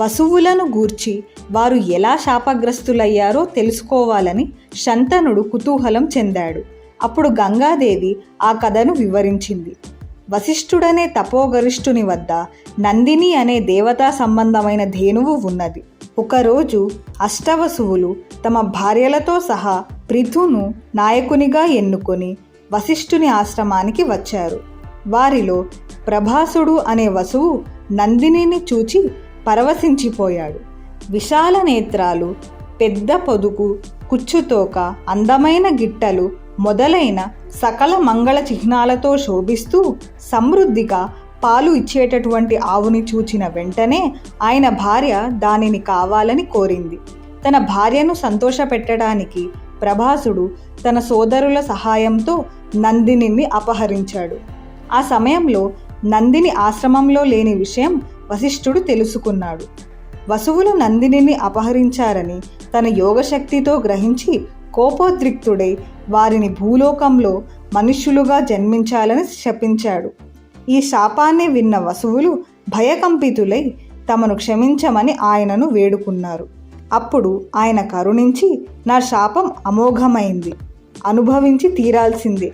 వసువులను గూర్చి వారు ఎలా శాపగ్రస్తులయ్యారో తెలుసుకోవాలని శంతనుడు కుతూహలం చెందాడు. అప్పుడు గంగాదేవి ఆ కథను వివరించింది. వశిష్ఠుడనే తపోగరిష్ఠుని వద్ద నందిని అనే దేవతా సంబంధమైన ధేనువు ఉన్నది. ఒకరోజు అష్టవసువులు తమ భార్యలతో సహా పృథును నాయకునిగా ఎన్నుకొని వశిష్ఠుని ఆశ్రమానికి వచ్చారు. వారిలో ప్రభాసుడు అనే వసువు నందినిని చూచి పరవశించిపోయాడు. విశాల నేత్రాలు పెద్ద పొదుగు కుచ్చుతోక అందమైన గిట్టలు మొదలైన సకల మంగళ చిహ్నాలతో శోభిస్తూ సమృద్ధిగా పాలు ఇచ్చేటటువంటి ఆవుని చూచిన వెంటనే ఆయన భార్య దానిని కావాలని కోరింది. తన భార్యను సంతోషపెట్టడానికి ప్రభాసుడు తన సోదరుల సహాయంతో నందినిని అపహరించాడు. ఆ సమయంలో నందిని ఆశ్రమంలో లేని విషయం వశిష్ఠుడు తెలుసుకున్నాడు. వసువులు నందినిని అపహరించారని తన యోగశక్తితో గ్రహించి కోపోద్రిక్తుడై వారిని భూలోకంలో మనుష్యులుగా జన్మించాలని శపించాడు. ఈ శాపాన్ని విన్న వసువులు భయకంపితులై తమను క్షమించమని ఆయనను వేడుకున్నారు. అప్పుడు ఆయన కరుణించి నా శాపం అమోఘమైంది. అనుభవించి తీరాల్సిందే.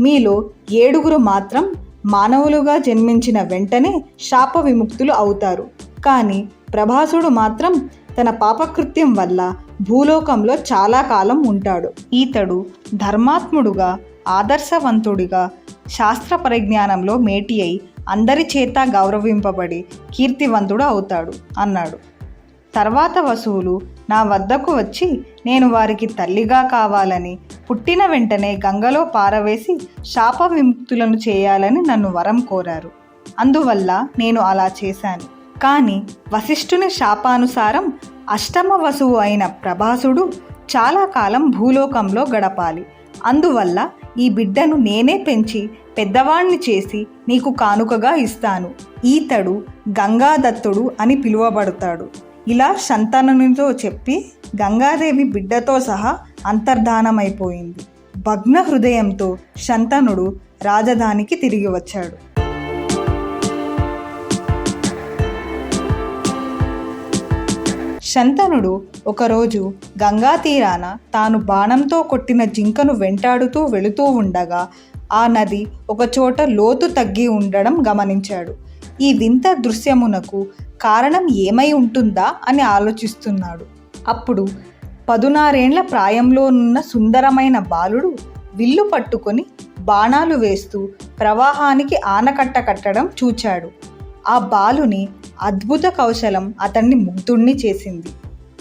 మీలో ఏడుగురు మాత్రం మానవులుగా జన్మించిన వెంటనే శాప విముక్తులు అవుతారు. కానీ ప్రభాసుడు మాత్రం తన పాపకృత్యం వల్ల భూలోకంలో చాలా కాలం ఉంటాడు. ఈతడు ధర్మాత్ముడుగా ఆదర్శవంతుడిగా శాస్త్ర పరిజ్ఞానంలో మేటి అయి అందరి చేత గౌరవింపబడి కీర్తివంతుడు అవుతాడు అన్నాడు. తర్వాత వసువులు నా వద్దకు వచ్చి నేను వారికి తల్లిగా కావాలని పుట్టిన వెంటనే గంగలో పారవేసి శాప విముక్తులను చేయాలని నన్ను వరం కోరారు. అందువల్ల నేను అలా చేశాను. కానీ వశిష్ఠుని శాపానుసారం అష్టమ వసువు అయిన ప్రభాసుడు చాలా కాలం భూలోకంలో గడపాలి. అందువల్ల ఈ బిడ్డను నేనే పెంచి పెద్దవాణ్ణి చేసి నీకు కానుకగా ఇస్తాను. ఈతడు గంగాదత్తుడు అని పిలువబడతాడు. ఇలా శంతనునితో చెప్పి గంగాదేవి బిడ్డతో సహా అంతర్ధానమైపోయింది. భగ్న హృదయంతో శంతనుడు రాజధానికి తిరిగి వచ్చాడు. శంతనుడు ఒకరోజు గంగా తీరాన తాను బాణంతో కొట్టిన జింకను వెంటాడుతూ వెళుతూ ఉండగా ఆ నది ఒకచోట లోతు తగ్గి ఉండడం గమనించాడు. ఈ వింత దృశ్యమునకు కారణం ఏమై ఉంటుందా అని ఆలోచిస్తున్నాడు. అప్పుడు పదునారేండ్ల ప్రాయంలో ఉన్న సుందరమైన బాలుడు విల్లు పట్టుకొని బాణాలు వేస్తూ ప్రవాహానికి ఆనకట్ట కట్టడం చూచాడు. ఆ బాలుని అద్భుత కౌశలం అతన్ని ముగ్ధుణ్ణి చేసింది.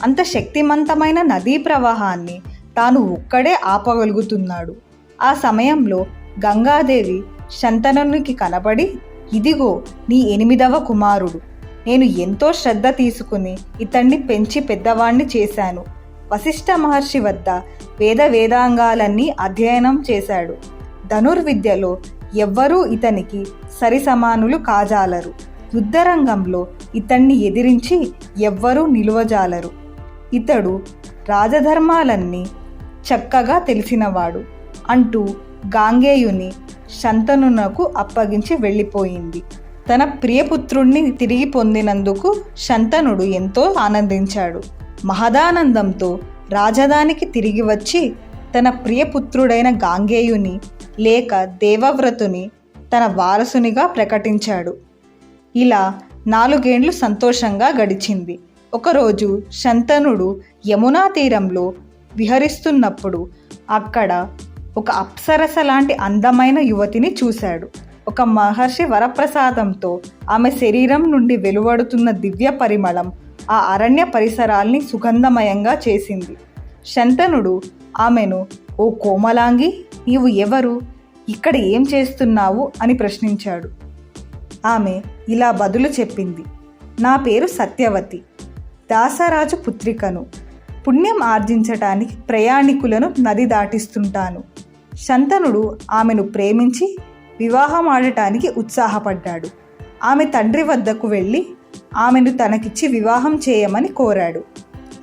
అంత శక్తిమంతమైన నదీ ప్రవాహాన్ని తాను ఒక్కడే ఆపగలుగుతున్నాడు. ఆ సమయంలో గంగాదేవి శంతనునికి కనబడి ఇదిగో నీ ఎనిమిదవ కుమారుడు. నేను ఎంతో శ్రద్ధ తీసుకుని ఇతన్ని పెంచి పెద్దవాణ్ణి చేశాను. వశిష్ఠ మహర్షి వద్ద వేద వేదాంగాలన్నీ అధ్యయనం చేశాడు. ధనుర్విద్యలో ఎవ్వరూ ఇతనికి సరిసమానులు కాజాలరు. యుద్ధరంగంలో ఇతన్ని ఎదిరించి ఎవ్వరూ నిలువజాలరు. ఇతడు రాజధర్మాలన్నీ చక్కగా తెలిసినవాడు. అంటూ గాంగేయుని శంతనునకు అప్పగించి వెళ్ళిపోయింది. తన ప్రియపుత్రుణ్ణి తిరిగి పొందినందుకు శంతనుడు ఎంతో ఆనందించాడు. మహదానందంతో రాజధానికి తిరిగి వచ్చి తన ప్రియపుత్రుడైన గాంగేయుని లేక దేవవ్రతుని తన వారసునిగా ప్రకటించాడు. ఇలా నాలుగేండ్లు సంతోషంగా గడిచింది. ఒకరోజు శంతనుడు యమునా తీరంలో విహరిస్తున్నప్పుడు అక్కడ ఒక అప్సరస లాంటి అందమైన యువతిని చూశాడు. ఒక మహర్షి వరప్రసాదంతో ఆమె శరీరం నుండి వెలువడుతున్న దివ్య పరిమళం ఆ అరణ్య పరిసరాల్ని సుగంధమయంగా చేసింది. శంతనుడు ఆమెను ఓ కోమలాంగి నీవు ఎవరు? ఇక్కడ ఏం చేస్తున్నావు? అని ప్రశ్నించాడు. ఆమె ఇలా బదులు చెప్పింది నా పేరు సత్యవతి. దాసరాజు పుత్రికను. పుణ్యం ఆర్జించటానికి ప్రయాణికులను నది దాటిస్తుంటాను శంతనుడు ఆమెను ప్రేమించి వివాహం ఆడటానికి ఉత్సాహపడ్డాడు. ఆమె తండ్రి వద్దకు వెళ్ళి ఆమెను తనకిచ్చి వివాహం చేయమని కోరాడు.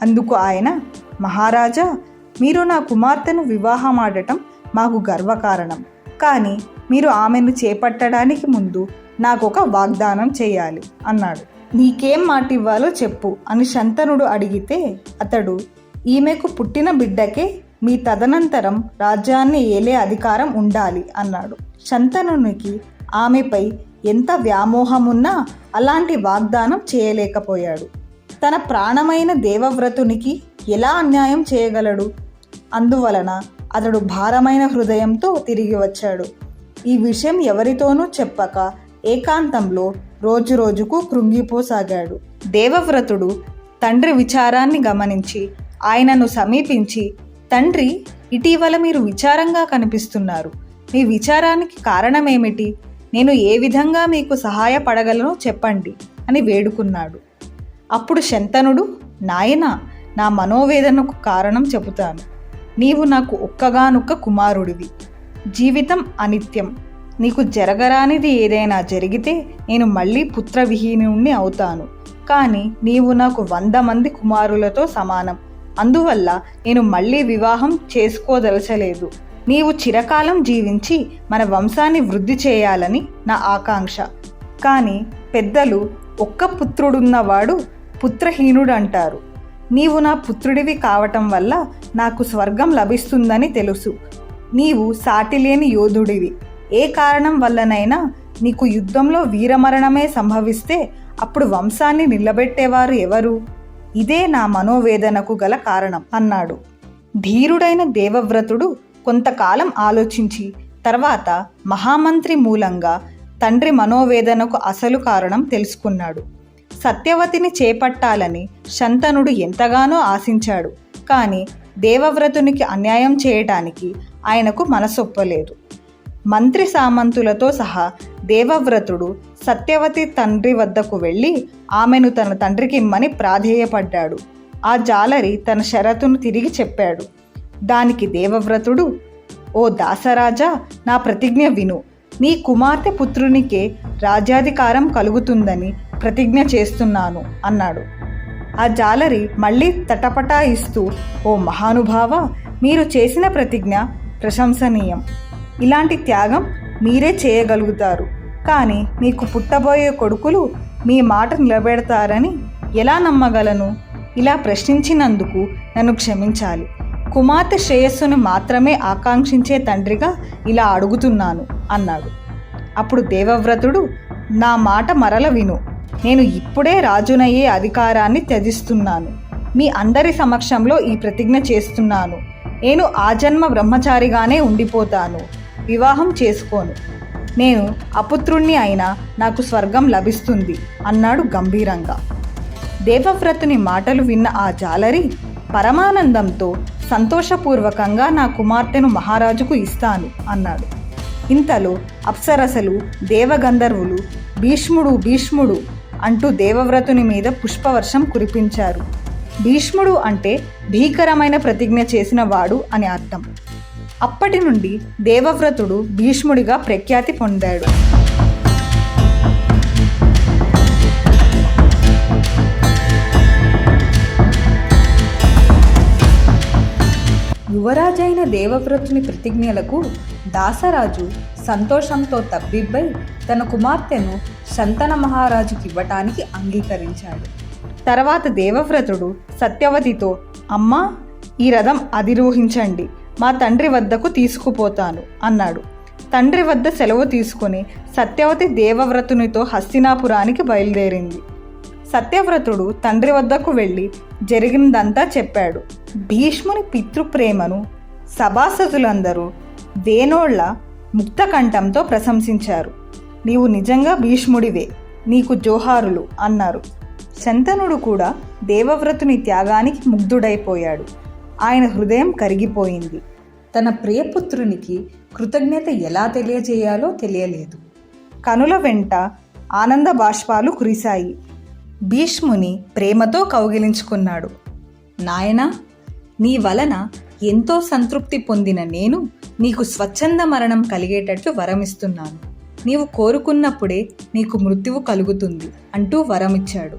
అందుకు ఆయన మహారాజా మీరు నా కుమార్తెను వివాహం ఆడటం మాకు గర్వకారణం. కానీ మీరు ఆమెను చేపట్టడానికి ముందు నాకు ఒక వాగ్దానం చేయాలి అన్నాడు. నీకేం మాట ఇవ్వాలో చెప్పు అని శంతనుడు అడిగితే అతడు ఈమెకు పుట్టిన బిడ్డకే మీ తదనంతరం రాజ్యాన్ని ఏలే అధికారం ఉండాలి అన్నాడు. శంతనునికి ఆమెపై ఎంత వ్యామోహమున్నా అలాంటి వాగ్దానం చేయలేకపోయాడు. తన ప్రాణమైన దేవవ్రతునికి ఎలా అన్యాయం చేయగలడు? అందువలన అతడు భారమైన హృదయంతో తిరిగి వచ్చాడు. ఈ విషయం ఎవరితోనూ చెప్పక ఏకాంతంలో రోజు రోజుకు కృంగిపోసాగాడు. దేవవ్రతుడు తండ్రి విచారాన్ని గమనించి ఆయనను సమీపించి తండ్రి ఇటీవల మీరు విచారంగా కనిపిస్తున్నారు. మీ విచారానికి కారణమేమిటి? నేను ఏ విధంగా మీకు సహాయపడగలను చెప్పండి అని వేడుకున్నాడు. అప్పుడు శంతనుడు నాయన నా మనోవేదనకు కారణం చెబుతాను. నీవు నాకు ఒక్కగానొక్క కుమారుడివి. జీవితం అనిత్యం. నీకు జరగరానిది ఏదైనా జరిగితే నేను మళ్ళీ పుత్రవిహీనుణ్ణి అవుతాను. కానీ నీవు నాకు వంద మంది కుమారులతో సమానం. అందువల్ల నేను మళ్ళీ వివాహం చేసుకోదలచలేదు. నీవు చిరకాలం జీవించి మన వంశాన్ని వృద్ధి చేయాలని నా ఆకాంక్ష. కానీ పెద్దలు ఒక్క పుత్రుడున్నవాడు పుత్రహీనుడు అంటారు నీవు నా పుత్రుడివి కావటం వల్ల నాకు స్వర్గం లభిస్తుందని తెలుసు. నీవు సాటిలేని యోధుడివి. ఏ కారణం వల్లనైనా నీకు యుద్ధంలో వీరమరణమే సంభవిస్తే అప్పుడు వంశాన్ని నిలబెట్టేవారు ఎవరు? ఇదే నా మనోవేదనకు గల కారణం అన్నాడు. ధీరుడైన దేవవ్రతుడు కొంతకాలం ఆలోచించి తర్వాత మహామంత్రి మూలంగా తండ్రి మనోవేదనకు అసలు కారణం తెలుసుకున్నాడు. సత్యవతిని చేపట్టాలని శంతనుడు ఎంతగానో ఆశించాడు. కానీ దేవవ్రతునికి అన్యాయం చేయటానికి ఆయనకు మనసొప్పలేదు. మంత్రి సామంతులతో సహా దేవవ్రతుడు సత్యవతి తండ్రి వద్దకు వెళ్ళి ఆమెను తన తండ్రికి ఇమ్మని ప్రాధేయపడ్డాడు. ఆ జాలరి తన షరతును తిరిగి చెప్పాడు. దానికి దేవవ్రతుడు ఓ దాసరాజా నా ప్రతిజ్ఞ విను. నీ కుమార్తె పుత్రునికే రాజ్యాధికారం కలుగుతుందని ప్రతిజ్ఞ చేస్తున్నాను అన్నాడు. ఆ జాలరి మళ్ళీ తటపటాయిస్తూ ఓ మహానుభావ మీరు చేసిన ప్రతిజ్ఞ ప్రశంసనీయం. ఇలాంటి త్యాగం మీరే చేయగలుగుతారు. కానీ మీకు పుట్టబోయే కొడుకులు మీ మాట నిలబెడతారని ఎలా నమ్మగలను? ఇలా ప్రశ్నించినందుకు నన్ను క్షమించాలి. కుమార్తె శ్రేయస్సును మాత్రమే ఆకాంక్షించే తండ్రిగా ఇలా అడుగుతున్నాను అన్నాడు. అప్పుడు దేవవ్రతుడు నా మాట మరల విను. నేను ఇప్పుడే రాజునయ్యే అధికారాన్ని త్యజిస్తున్నాను. మీ అందరి సమక్షంలో ఈ ప్రతిజ్ఞ చేస్తున్నాను. నేను ఆజన్మ బ్రహ్మచారిగానే ఉండిపోతాను. వివాహం చేసుకోను. నేను అపుత్రుణ్ణి అయినా నాకు స్వర్గం లభిస్తుంది అన్నాడు గంభీరంగా. దేవవ్రతుని మాటలు విన్న ఆ జాలరి పరమానందంతో సంతోషపూర్వకంగా నా కుమార్తెను మహారాజుకు ఇస్తాను అన్నాడు. ఇంతలో అప్సరసలు దేవగంధర్వులు భీష్ముడు భీష్ముడు అంటూ దేవవ్రతుని మీద పుష్పవర్షం కురిపించారు. భీష్ముడు అంటే భీకరమైన ప్రతిజ్ఞ చేసిన వాడు అని అర్థం. అప్పటి నుండి దేవవ్రతుడు భీష్ముడిగా ప్రఖ్యాతి పొందాడు. యువరాజైన దేవవ్రతుని ప్రతిజ్ఞలకు దాసరాజు సంతోషంతో తబ్బిబ్బై తన కుమార్తెను శంతన మహారాజుకి ఇవ్వటానికి అంగీకరించాడు. తర్వాత దేవవ్రతుడు సత్యవతితో అమ్మ ఈ రథం అధిరోహించండి. మా తండ్రి వద్దకు తీసుకుపోతాను అన్నాడు. తండ్రి వద్ద సెలవు తీసుకుని సత్యవతి దేవవ్రతునితో హస్తినాపురానికి బయలుదేరింది. సత్యవ్రతుడు తండ్రి వద్దకు వెళ్ళి జరిగినదంతా చెప్పాడు. భీష్ముని పితృప్రేమను సభాసదులందరూ వేనోళ్ళ ముక్తకంఠంతో ప్రశంసించారు. నీవు నిజంగా భీష్ముడివే నీకు జోహారులు అన్నారు. శంతనుడు కూడా దేవవ్రతుని త్యాగానికి ముగ్ధుడైపోయాడు. ఆయన హృదయం కరిగిపోయింది. తన ప్రియపుత్రునికి కృతజ్ఞత ఎలా తెలియజేయాలో తెలియలేదు. కనుల వెంట ఆనంద బాష్పాలు కురిశాయి. భీష్ముని ప్రేమతో కౌగిలించుకున్నాడు. నాయనా నీ వలన ఎంతో సంతృప్తి పొందిన నేను నీకు స్వచ్ఛంద మరణం కలిగేటట్లు వరమిస్తున్నాను. నీవు కోరుకున్నప్పుడే నీకు మృత్యువు కలుగుతుంది అంటూ వరమిచ్చాడు.